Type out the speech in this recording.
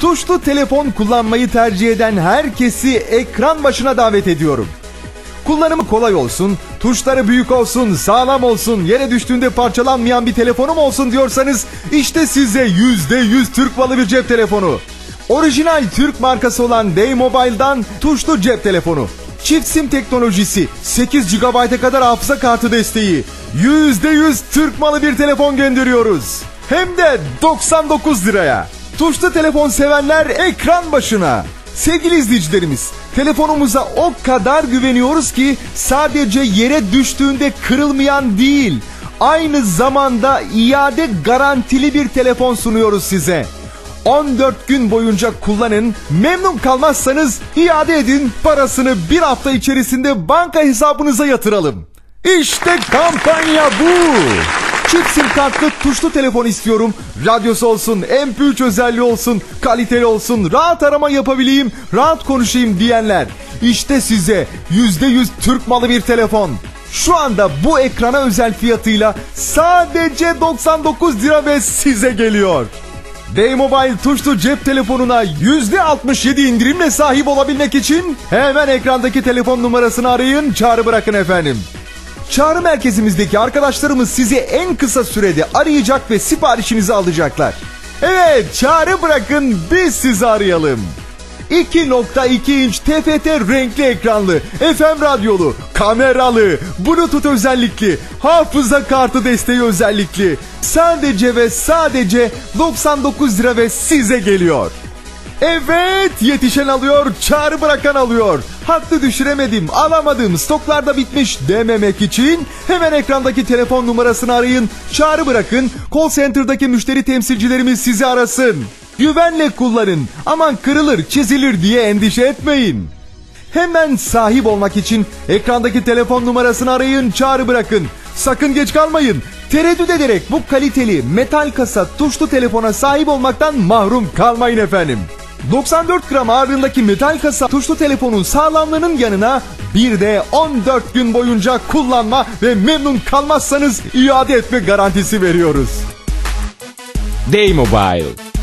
Tuşlu telefon kullanmayı tercih eden herkesi ekran başına davet ediyorum. Kullanımı kolay olsun, tuşları büyük olsun, sağlam olsun, yere düştüğünde parçalanmayan bir telefonum olsun diyorsanız işte size %100 Türk malı bir cep telefonu. Orijinal Türk markası olan Day-Mobile'dan tuşlu cep telefonu. Çift sim teknolojisi, 8 GB'a kadar hafıza kartı desteği. %100 Türk malı bir telefon gönderiyoruz. Hem de 99 liraya. Tuşlu telefon sevenler ekran başına. Sevgili izleyicilerimiz, telefonumuza o kadar güveniyoruz ki sadece yere düştüğünde kırılmayan değil, aynı zamanda iade garantili bir telefon sunuyoruz size. 14 gün boyunca kullanın, memnun kalmazsanız iade edin, parasını bir hafta içerisinde banka hesabınıza yatıralım. İşte kampanya bu. Çift sim kartlı tuşlu telefon istiyorum. Radyosu olsun, MP3 özelliği olsun, kaliteli olsun, rahat arama yapabileyim, rahat konuşayım diyenler. İşte size %100 Türk malı bir telefon. Şu anda bu ekrana özel fiyatıyla sadece 99 lira ve size geliyor. Day-Mobile tuşlu cep telefonuna %67 indirimle sahip olabilmek için hemen ekrandaki telefon numarasını arayın, çağrı bırakın efendim. Çağrı merkezimizdeki arkadaşlarımız sizi en kısa sürede arayacak ve siparişinizi alacaklar. Evet, çağrı bırakın biz sizi arayalım. 2.2 inç TFT renkli ekranlı, FM radyolu, kameralı, Bluetooth özellikli, hafıza kartı desteği özellikli. Sadece ve sadece 99 lira ve size geliyor. Evet yetişen alıyor, çağrı bırakan alıyor. Hattı düşüremedim, alamadım, stoklarda bitmiş dememek için hemen ekrandaki telefon numarasını arayın, çağrı bırakın, call center'daki müşteri temsilcilerimiz sizi arasın. Güvenle kullanın, aman kırılır, çizilir diye endişe etmeyin. Hemen sahip olmak için ekrandaki telefon numarasını arayın, çağrı bırakın. Sakın geç kalmayın. Tereddüt ederek bu kaliteli metal kasa tuşlu telefona sahip olmaktan mahrum kalmayın efendim. 94 gram ağırlığındaki metal kasa tuşlu telefonun sağlamlığının yanına bir de 14 gün boyunca kullanma ve memnun kalmazsanız iade etme garantisi veriyoruz. Day Mobile